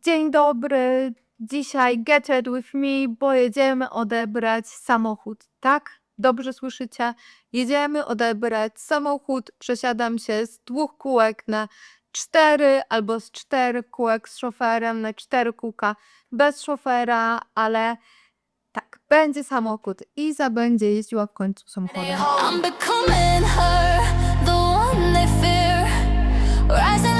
Dzień dobry. Dzisiaj get it with me, bo jedziemy odebrać samochód. Tak? Dobrze słyszycie? Jedziemy odebrać samochód. Przesiadam się z dwóch kółek na cztery albo z czterech kółek z szoferem na cztery kółka bez szofera, ale tak, będzie samochód. Iza będzie jeździła w końcu samochodem. I'm becoming her, the one they fear.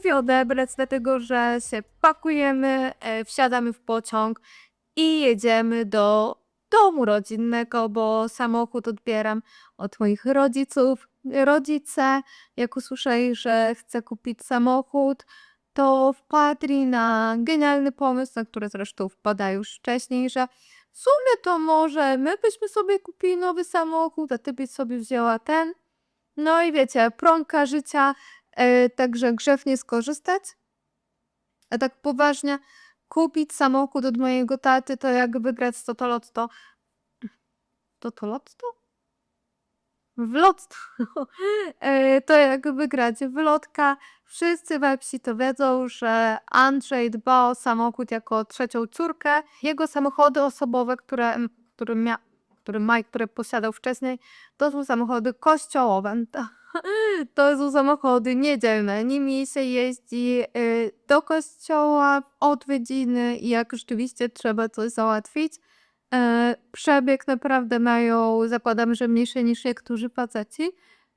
Mówię odebrać, dlatego że się pakujemy, e, wsiadamy w pociąg i jedziemy do domu rodzinnego, bo samochód odbieram od moich rodziców. Rodzice, jak usłyszeli, że chcę kupić samochód, to wpadli na genialny pomysł, na który zresztą wpada już wcześniej, że w sumie to może my byśmy sobie kupili nowy samochód, a ty byś sobie wzięła ten. No i wiecie, prąka życia, także grzewnie skorzystać. A tak poważnie, kupić samochód od mojego taty to jak wygrać z Totolotto. Totolotto? W lotto. E, to jak wygrać w lotka. Wszyscy we wsi to wiedzą, że Andrzej dba o samochód jako trzecią córkę. Jego samochody osobowe, które, które, mia, które ma i które posiadał wcześniej, to są samochody kościołowe. To, są samochody niedzielne. Nimi się jeździ y, do kościoła odwiedziny i jak rzeczywiście trzeba coś załatwić. E, przebieg naprawdę mają, zakładam, że mniejszy niż niektórzy faceci.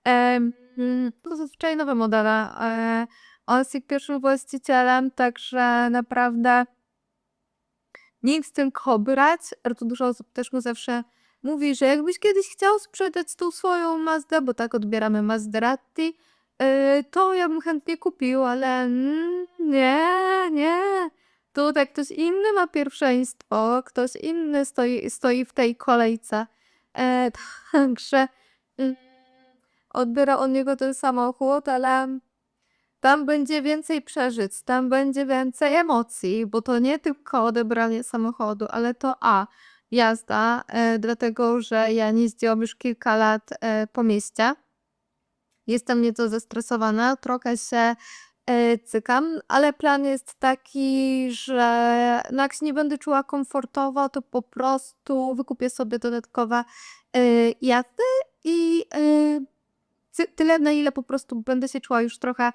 E, mm, to zazwyczaj nowe modele. E, on jest ich pierwszym właścicielem, także naprawdę nic z tym brać. Ale to dużo osób też mu zawsze mówi, że jakbyś kiedyś chciał sprzedać tą swoją Mazdę, bo tak odbieramy Maserati, yy, to ja bym chętnie kupił, ale nie, nie. Tutaj ktoś inny ma pierwszeństwo, ktoś inny stoi, stoi w tej kolejce. E, także mm, odbiera od niego ten samochód, ale tam będzie więcej przeżyć, tam będzie więcej emocji, bo to nie tylko odebranie samochodu, ale to a jazda, e, dlatego że ja nie jeździłam już kilka lat e, po mieście. Jestem nieco zestresowana, trochę się e, cykam, ale plan jest taki, że no jak się nie będę czuła komfortowo, to po prostu wykupię sobie dodatkowe jazdy i ty- tyle, na ile po prostu będę się czuła już trochę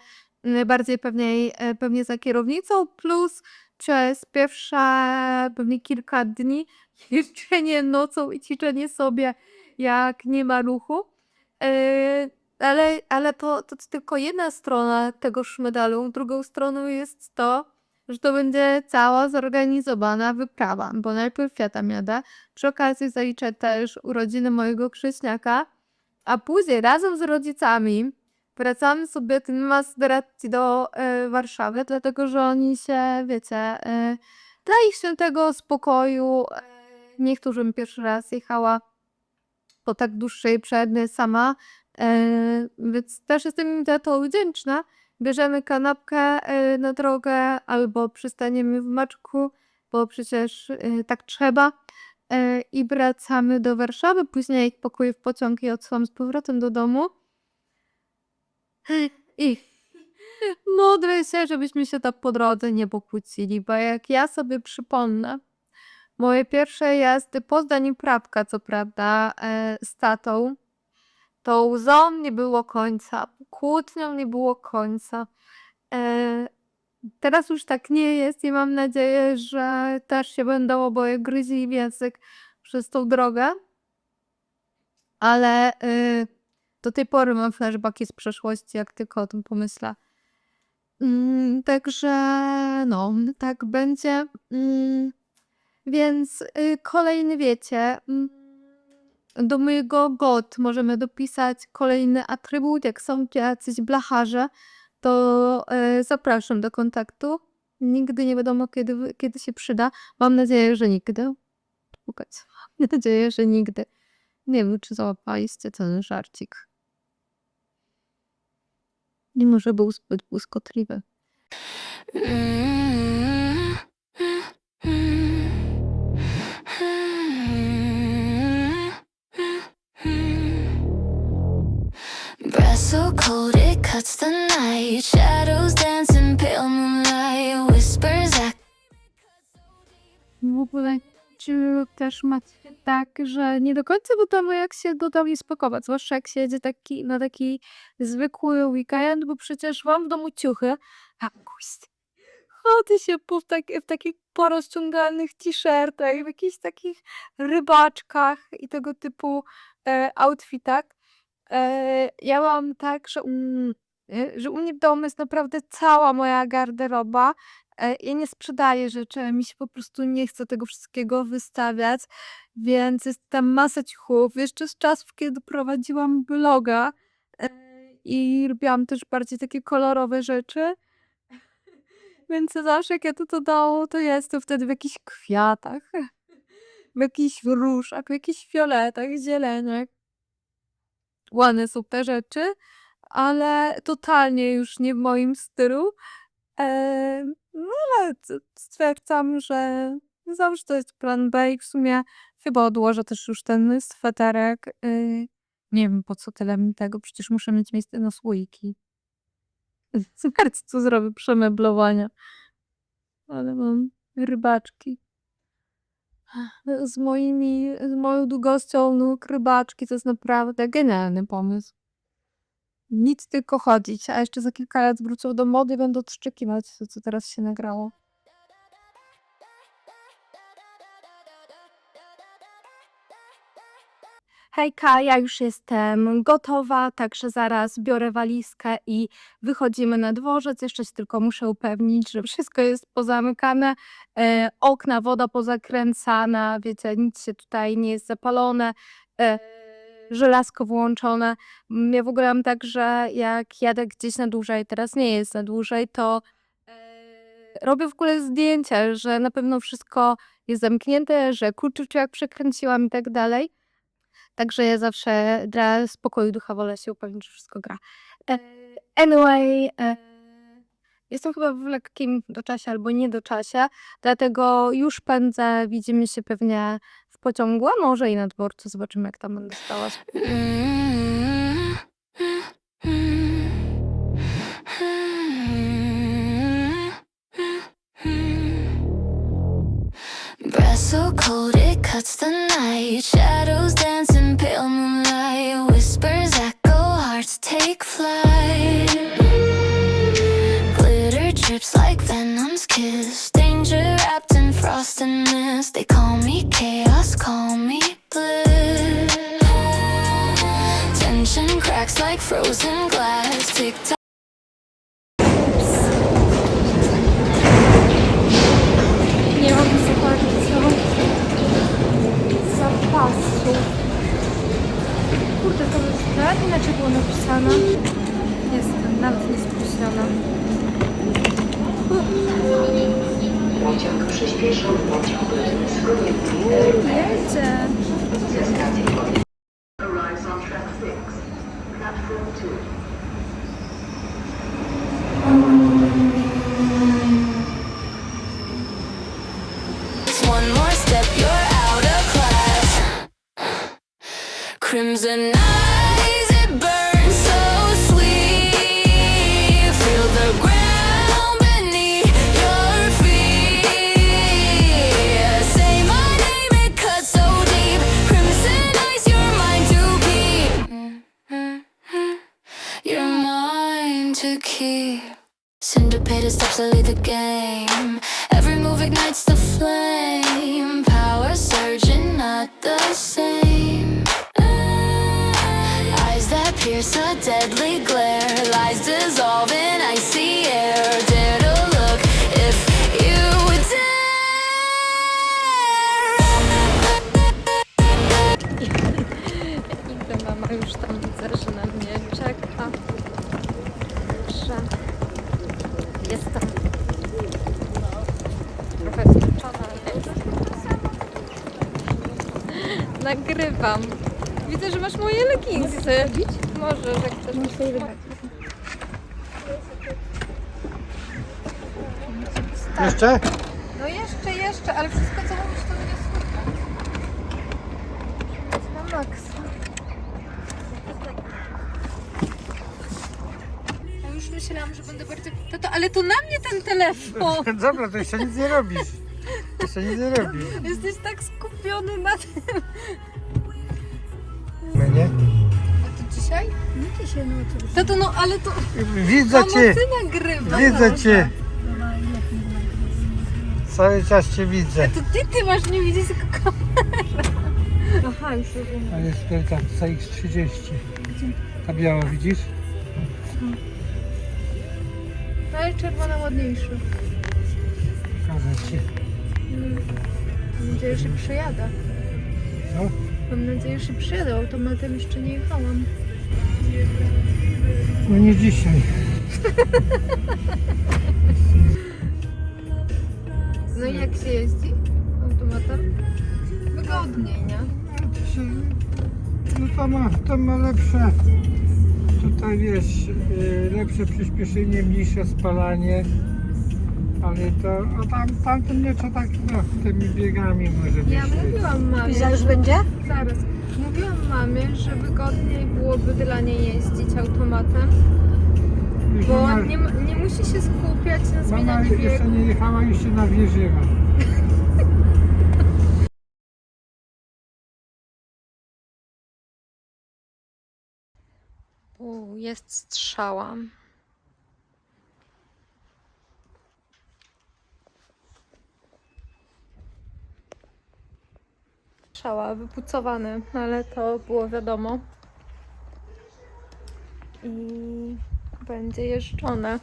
bardziej pewniej, pewnie za kierownicą, plus przez pierwsze pewnie kilka dni ćwiczenie nocą i ćwiczenie sobie, jak nie ma ruchu. Yy, ale ale to, to tylko jedna strona tegoż medalu. Drugą stroną jest to, że to będzie cała zorganizowana wyprawa, bo najpierw ja tam jadę. Przy okazji zaliczę też urodziny mojego krześniaka, a później razem z rodzicami wracamy sobie tym Maserati do e, Warszawy, dlatego że oni się, wiecie, e, dla ich świętego spokoju, e, niektórym pierwszy raz jechała po tak dłuższej przerwie sama, więc też jestem im za to wdzięczna. Bierzemy kanapkę na drogę albo przystaniemy w Maczku, bo przecież tak trzeba. I wracamy do Warszawy. Później pakuję w pociąg i odsyłam z powrotem do domu. I modlę się, żebyśmy się tak po drodze nie pokłócili, bo jak ja sobie przypomnę, moje pierwsze jazdy, Poznań i Prawka, co prawda, e, z tatą, to łzą nie było końca, kłótnią nie było końca. E, teraz już tak nie jest i mam nadzieję, że też się będą oboje gryźli w język przez tą drogę. Ale y, do tej pory mam flashbacki z przeszłości, jak tylko o tym pomyślę. Mm, także no, tak będzie. Mm, więc y, kolejny, wiecie, mm, do mojego god możemy dopisać kolejny atrybut. Jak są jacyś blacharze, to y, zapraszam do kontaktu. Nigdy nie wiadomo, kiedy, kiedy się przyda. Mam nadzieję, że nigdy. Pukać. Mam nadzieję, że nigdy. Nie wiem, czy załapaliście ten żarcik mimo że był zbyt błyskotliwy. So cold it cuts the night Shadows pale moonlight Whispers I też macie tak, że nie do końca wiadomo jak się do domu spakować, zwłaszcza jak się jedzie taki, na taki zwykły weekend, bo przecież mam w domu ciuchy, a kust. Chodzę się po w, taki, w takich porozciągalnych t-shirtach, w jakichś takich rybaczkach i tego typu e, outfitach. E, ja mam tak, że, mm, że u mnie w domu jest naprawdę cała moja garderoba. E, ja nie sprzedaję rzeczy, mi się po prostu nie chce tego wszystkiego wystawiać, więc jest tam masa ciuchów. Jeszcze z czasów, kiedy prowadziłam bloga e, i robiłam też bardziej takie kolorowe rzeczy. Więc zawsze jak ja to do domu, to jest to wtedy w jakichś kwiatach, w jakichś różach, w jakichś fioletach, zieleniach. Ładne są te rzeczy, ale totalnie już nie w moim stylu. Em, no ale stwierdzam, że zawsze to jest plan B i w sumie chyba odłożę też już ten sweterek. Y, nie wiem po co tyle mi tego, przecież muszę mieć miejsce na słoiki. Super, co zrobię przemeblowania. Ale mam rybaczki. Z moimi, z moją długością nóg rybaczki to jest naprawdę genialny pomysł. Nic tylko chodzić, a jeszcze za kilka lat wrócą do mody i będą odszczekiwać to, co teraz się nagrało. Hejka, ja już jestem gotowa, także zaraz biorę walizkę i wychodzimy na dworzec. Jeszcze się tylko muszę upewnić, że wszystko jest pozamykane, e, okna, woda pozakręcana, wiecie, nic się tutaj nie jest zapalone, e, żelazko włączone. Mm, Ja w ogóle mam tak, że jak jadę gdzieś na dłużej, teraz nie jest na dłużej, to e, robię w ogóle zdjęcia, że na pewno wszystko jest zamknięte, że kluczyk jak przekręciłam i tak dalej. Także ja zawsze dla spokoju ducha wolę się upewnić, że wszystko gra. E, Anyway, e, jestem chyba w lekkim doczasie albo niedoczasie, dlatego już pędzę. Widzimy się pewnie w pociągu, a może i na dworcu. Zobaczymy, jak tam będę stała. Breath so cold it cuts the night. Shadows dance in pale moonlight. Whispers echo, hearts take flight. Glitter drips like venom's kiss. Like frozen glass. Tick tock. Nie zapasu. Kurde, to jest tak inaczej było napisane. Jestem nawet niespóźniona. Pociąg przyspieszył pociąg Jedzie. ze stacji to keep. Syndicated steps that lead the game. Every move ignites the flame. Power surging, not the same. Eyes that pierce a deadly glare. Lies dissolving icy air. Dare to look if you dare. Mama już tam widzę, że na mnie czeka. Że jestem trochę zmęczona, ale nagrywam. Widzę, że masz moje leginsy. Możesz, jak chcesz. Muszę wybrać. Jeszcze? No jeszcze, jeszcze, ale wszystko co mówisz to nie słychać. Na maksa. Ja już myślałam, że będę bardziej... To, to, ale to na mnie ten telefon! Dobra, to jeszcze nic nie robisz. jeszcze nic nie robi. Jesteś tak skupiony na tym. No nie? A to dzisiaj? No dzisiaj no oczywiście. To to no, ale to Widzę mamo cię, ty nagrywasz. widzę cię. No, chwil nagrywa? Cały czas cię widzę. To ty, ty masz nie widzieć tylko kamerę. Aha, już rozumiem. A jest tutaj tak, CX-30. Ta biała widzisz? No, Ale czerwona ładniejszy. Pokażę ci. Mam nadzieję, że przyjadę. Co? Mam nadzieję, że przyjadę. Automatem jeszcze nie jechałam. No nie dzisiaj. No i jak się jeździ automatem? Wygodniej, nie? A dzisiaj, no to ma, to ma lepsze, tutaj wiesz, yy, lepsze przyspieszenie, mniejsze spalanie. Ale to, a tam, tamten nieco tak, no, tymi biegami może być. Ja mówiłam mamie. Już będzie? Zaraz. Mówiłam mamie, że wygodniej byłoby dla niej jeździć automatem, Już bo mama, nie, ma- nie musi się skupiać na mama zmienianiu jeszcze biegu. nie jechała i się nawierzyła. jest strzała. Strzała, wypucowany, ale to było wiadomo. I będzie jeżdżone.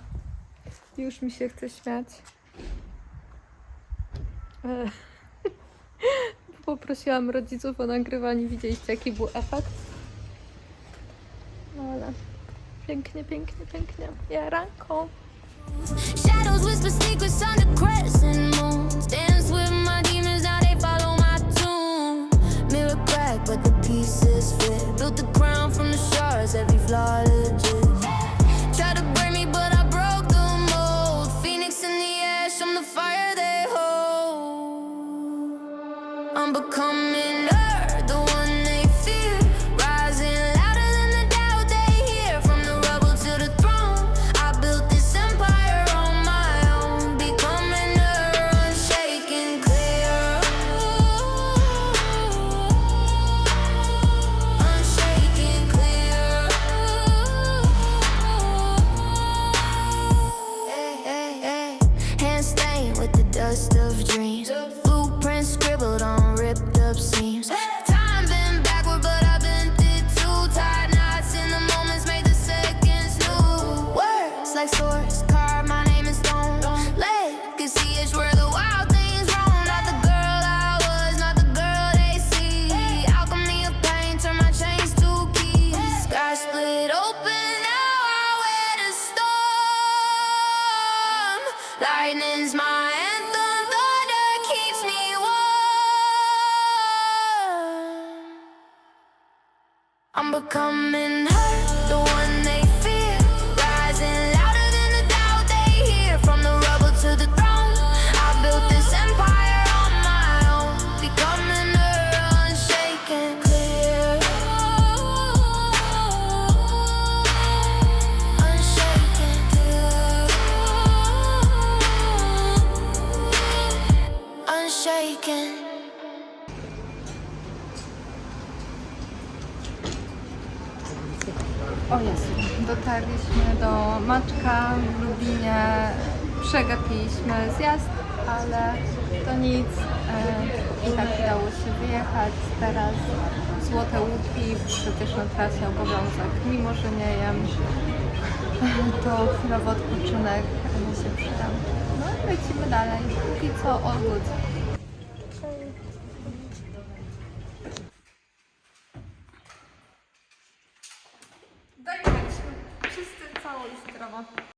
Już mi się chce śmiać. E, Poprosiłam rodziców o nagrywanie. Widzieliście, jaki był efekt? Pięknie, pięknie, pięknie. Jaranko. Shadows whisper secrets under crescent moons. Dance with my demons, now they follow my tune. Mirror crack, but the pieces fit. Built the crown from the shards, every flaw becoming Maczka w Lubinie. Przegapiliśmy zjazd, ale to nic. E, I tak udało się wyjechać. Teraz Złote Łuki, przecież na trasie obowiązek. Mimo, że nie jem, to chwilowy odpoczynek mi się przyda. No i lecimy dalej. Póki co odwrót.